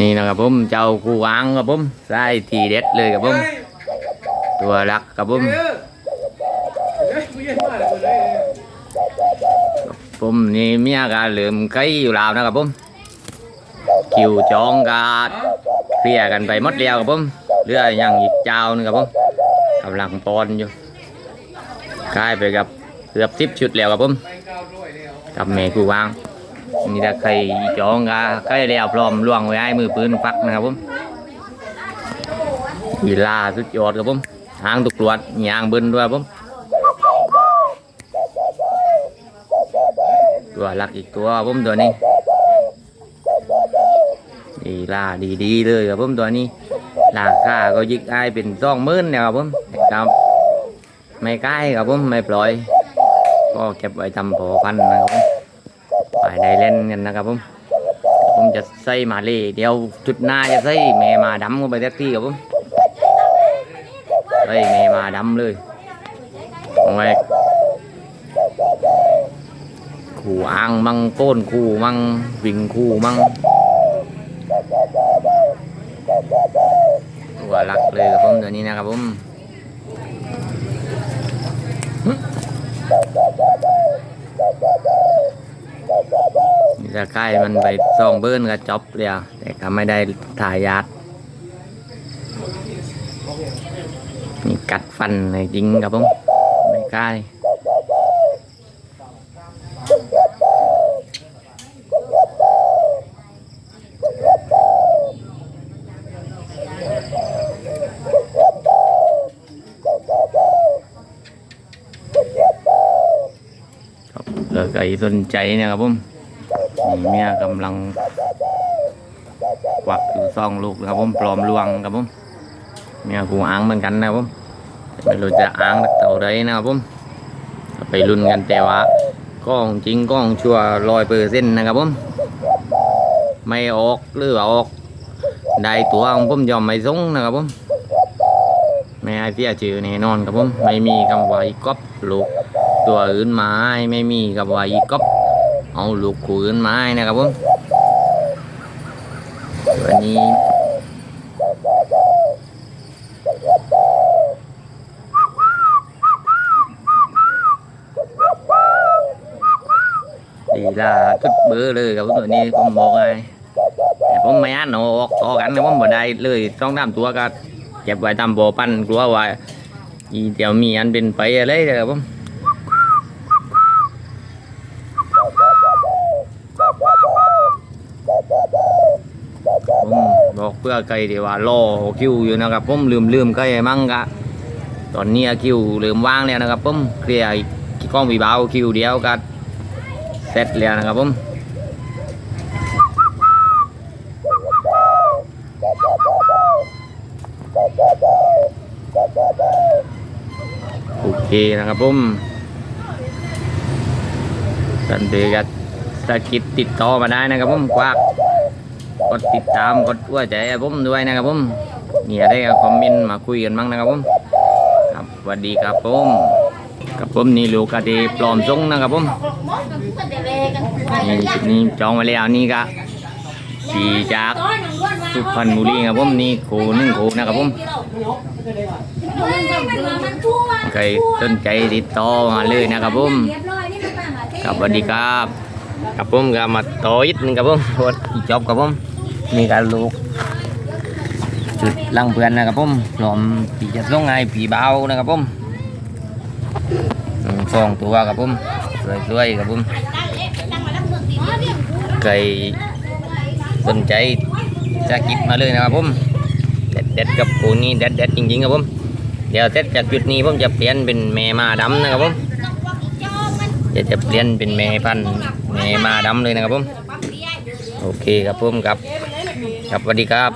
นี่นะครับผมเจ้ากูวางครับผมใส่ทีเด็ดเลยครับผมตัวรักครับผมผมนี่เมียก็เหลือมไก่อยู่ลาวนะครับผมคิวจองก็เคลียร์กันไปหมดแล้วครับผมเหลืออย่างอีกเจ้านึงครับผมกำลังปอนอยู่คล้ายไปกับเกือบทิปชุดแล้วครับผมกับแม่กูวาง นี่ถ้าใครจองก็ใกล้แล้วพร้อมล่วงไว้ให้มือปืนฟักนะครับผมวีลาสุดยอดครับผมหางตุกตรวจยางเบิ้นด้วยครับผมตัวหลักอีกตัวครับผมตัวนี้วีลาดีๆเลยครับผมตัวนี้ราคาก็ยิกไอายเป็นสองมื่นนะครับผมครับไม่ใกล้ครับผมไม่ปล่อย ก็เก็บไว้ทำพอพันนะครับผม ไปได้เล่นกันนะครับผมผมจะใส่มาเลยเดี๋ยวจุดหน้าจะใส่แม่มาดำเข้าไปแท็กที่ครับผมใส่แม่มาดำเลยเอาไว้ขู่อ่างมังโป้นขู่มังวิ่งขู่มังตัวหลักเลยครับผมตัวนี้นะครับผม จะใกล้มันไปซ่องเบิ้นก็จบเลยอะแต่ก็ไม่ได้ทายาทนี่กัดฟันเลยจริงครับผมไม่ใกล้ครับเออใครสนใจเนะครับผม นี่เมียกำลังกวักอยู่ซองลูกนะครับผมปลอมลวงครับผมเมียกูอ้างเหมือนกันนะครับผมไม่รู้จะอ้างเท่าไรนะครับผมไปลุ้นกันแต่ว่าก้องจริงก้องชัวร้อยเปอร์เซ็นต์นะครับผมไม่ออกหรือออกได้ตัวของผมยอมไม่ส่งนะครับผมไม่ให้เสียชื่อแน่นอนครับผมไม่มีคำว่าอีก๊อปลูกตัวอื่นมาให้ไม่มีคำว่าอีก๊อป เอาลูกขูขึ้นมาให้นะครับผมวันนี้ดีละจุดเบอร์เลยครับตัวนี้ผมบอกไงแต่ผมไม่อ่านออกต่อกันนะผมบ่ได้เลยต้องตามตัวก็เก็บไว้ตามบ่อปั้นกลัวว่าอีเดี๋ยวมีอันเป็นไปอะไรเลยครับผมบอก เพื่อไก่ที่ว่ารอคิวอยู่นะครับผมลืมลืมไก่มั่งกะตอนนี้คิวลืมว่างแล้วนะครับผมเคลียร์กล้องวีบาวคิวเดียวก็เสร็จแล้วนะครับผมโอเคนะครับผมสันเดกัสกิดติดต่อมาได้นะครับผมควัก กดติดตามกดหัวใจผมด้วยนะครับผมมีอะไรก็คอมเมนต์มาคุยกันบ้างนะครับผมครับสวัสดีครับผมกับผมนี่ลูกกะดีปลอมทรงนะครับผมนี่นี่จองไว้แล้วนี่ก็ขี่จากสุพรรณบุรีครับผมนี่โคนึ่งโคนะครับผมใครสนใจติดต่อมาเลยนะครับผมครับสวัสดีครับ ครับผมก็มาต่ออีกหนึงครับผมพออีจบครับผมนี่การลูกจุดลังเพื่อนนะครับผมพร้อมที่จะส่งให้ผีเบานะครับผมอืมสองตัวครับผมสวยๆครับผมใครสนใจจะกิดมาเลยนะครับผมเด็ดๆกับปูนี้เด็ดเด็ดๆจริงๆครับผมเดี๋ยวเสร็จจากจุดนี้ผมจะเปลี่ยนเป็นแม่มาดำนะครับผม เดี๋ยวจะเปลี่ยนเป็นแม่พันธุ์แม่มาดำเลยนะครับผมโอเคครับผมครับ ครับสวัสดีครับ